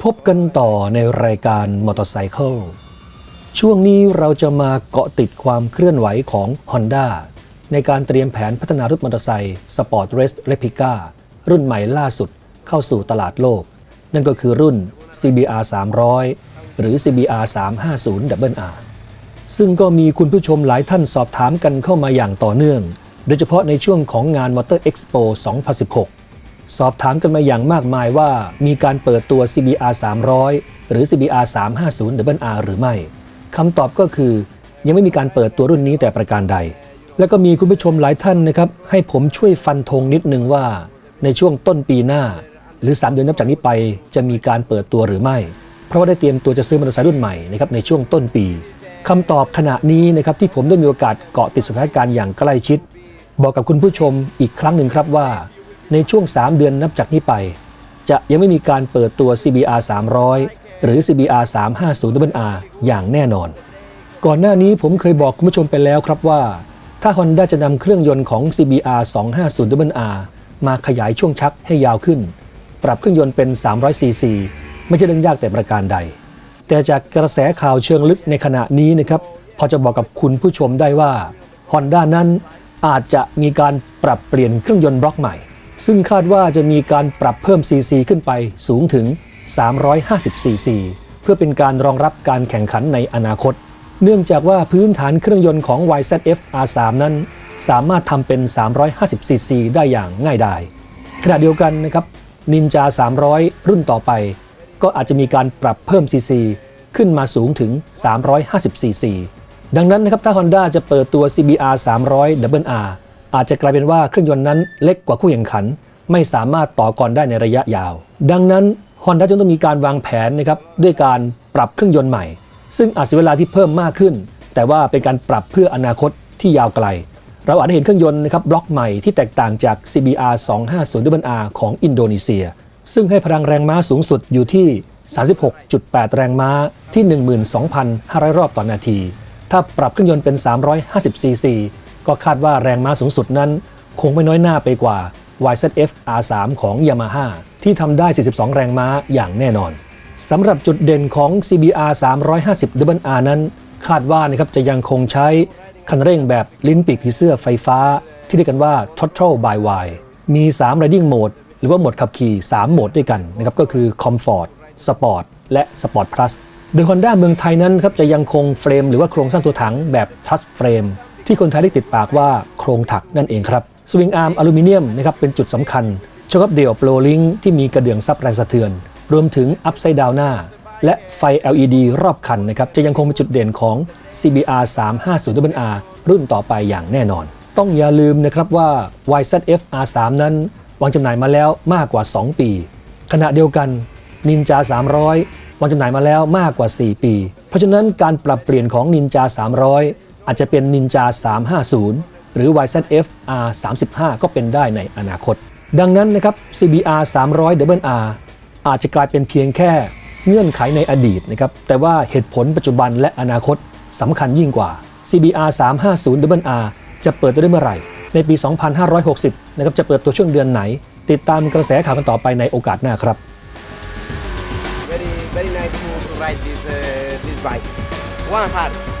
พบกันต่อในรายการมอเตอร์ไซค์ช่วงนี้เราจะมาเกาะติดความเคลื่อนไหวของ Honda ในการเตรียมแผนพัฒนารถมอเตอร์ไซค์ Sport Race Replica รุ่นใหม่ล่าสุดเข้าสู่ตลาดโลก นั่นก็คือรุ่น CBR 300 หรือ CBR 350 WR ซึ่งก็มีคุณผู้ชมหลายท่านสอบถามกันเข้ามาอย่างต่อเนื่อง โดยเฉพาะในช่วงของงาน Motor Expo 2016 สอบถามกันมาอย่างมากมายว่ามีการเปิดตัว CBR 300 หรือ CBR 350 WR หรือไม่คำตอบก็คือ ยังไม่มีการเปิดตัวรุ่นนี้แต่ประการใด แล้วก็มีคุณผู้ชมหลายท่านนะครับ ให้ผมช่วยฟันธงนิดนึงว่า ในช่วงต้นปีหน้า หรือ 3 เดือนนับจากนี้ไปจะมีการเปิดตัวหรือไม่ เพราะว่าได้เตรียมตัวจะซื้อมอเตอร์ไซค์รุ่นใหม่นะครับในช่วงต้นปีคำตอบขณะนี้นะครับที่ผมได้มีโอกาสเกาะติดสถานการณ์อย่างใกล้ชิด บอกกับคุณผู้ชมอีกครั้งหนึ่งครับว่า ในช่วง 3 เดือนนับจากนี้ไป จะยังไม่มีการเปิดตัว CBR 300 หรือ CBR 350 WR อย่างแน่นอน ก่อนหน้านี้ผมเคยบอกคุณผู้ชมไปแล้วครับว่า ถ้า Honda จะนำเครื่องยนต์ของ CBR 250 WR มาขยายช่วงชักให้ยาวขึ้น ปรับเครื่องยนต์เป็น 300 cc ไม่ใช่เรื่องยากแต่ประการใด แต่จากกระแสข่าวเชิงลึกในขณะนี้นะครับพอจะบอกกับคุณผู้ชมได้ว่า Honda นั้นอาจจะมีการปรับเปลี่ยนเครื่องยนต์บล็อกใหม่ ซึ่งคาดว่าจะมีการปรับเพิ่ม cc ขึ้นไปสูงถึง 350 cc เพื่อเป็นการรองรับการแข่งขันในอนาคต เนื่องจากว่าพื้นฐานเครื่องยนต์ของ YZF R3 นั้น สามารถทำเป็น 350 cc ได้อย่างง่ายดายขณะเดียวกันนะครับ Ninja 300 รุ่นต่อไป ก็อาจจะมีการปรับเพิ่ม cc ขึ้นมาสูงถึง 350 cc ดังนั้นนะครับถ้า Honda จะเปิดตัว CBR 300 WR อาจจะกลายเป็นว่าเครื่องยนต์นั้นเล็กกว่าคู่แข่งขัน ไม่สามารถต่อกรได้ในระยะยาว ดังนั้น Honda จึงต้องมีการวางแผนนะครับด้วยการปรับเครื่องยนต์ใหม่ ซึ่งอาจเสียเวลาที่เพิ่มมากขึ้น แต่ว่าเป็นการปรับเพื่ออนาคตที่ยาวไกล เราอาจจะเห็นเครื่องยนต์นะครับบล็อกใหม่ที่แตกต่างจาก CBR 250 WR ของอินโดนีเซีย ซึ่งให้พลังแรงม้าสูงสุดอยู่ที่ 36.8 แรงม้าที่ 12,500 รอบต่อนาที ถ้าปรับเครื่องยนต์เป็น 350 cc ก็คาดว่าแรงม้าสูงสุดนั้น คงไม่น้อยหน้าไปกว่า YZF R3 ของ Yamaha ที่ทำได้ 42 แรงม้าอย่างแน่นอน สำหรับจุดเด่นของ CBR 350 WR นั้น คาดว่านะครับจะยังคงใช้คันเร่งแบบลิ้นปีกผีเสื้อไฟฟ้า ที่เรียกกันว่า Throttle by Y มี 3 Riding Mode หรือว่าโหมดขับขี่ 3 โหมดด้วยกันนะครับก็คือ Comfort Sport และ Sport Plus โดย Honda เมืองไทยนั้นครับจะยังคงเฟรมหรือว่าโครงสร้างตัวถังแบบ Truss Frame ที่คนไทยได้ติดปากว่าโครงถักนั่นเองครับสวิงอาร์มอลูมิเนียมนะครับเป็นจุดสำคัญชกับเดี่ยวโปรลิงที่มีกระเดื่องซับแรงสะเทือน รวมถึงอัพไซด์ดาวหน้า และไฟ LED รอบคันนะครับจะยังคงเป็นจุดเด่นของ CBR350R รุ่นต่อไปอย่างแน่นอน ต้องอย่าลืมนะครับว่า YZF R3 นั้นวางจำหน่ายมาแล้วมากกว่า 2 ปี ขณะเดียวกัน Ninja 300 วางจำหน่ายมาแล้วมากกว่า 4 ปี เพราะฉะนั้นการปรับเปลี่ยนของ Ninja 300 อาจจะเป็น Ninja 350 หรือ YZF R35 ก็เป็นได้ในอนาคต ดังนั้นนะครับ CBR 300 r อาจจะกลายเป็นเพียงแค่เงื่อนไขในอดีตนะครับ แต่ว่าเหตุผลปัจจุบันและอนาคตสำคัญยิ่งกว่า CBR 350 r จะเปิดตัวได้เมื่อไหร่ ในปี 2560 นะครับ จะเปิดตัวช่วงเดือนไหน ติดตามกระแสข่าวกันต่อไปในโอกาสหน้าครับ very very nice to ride this uh, this bike. One heart.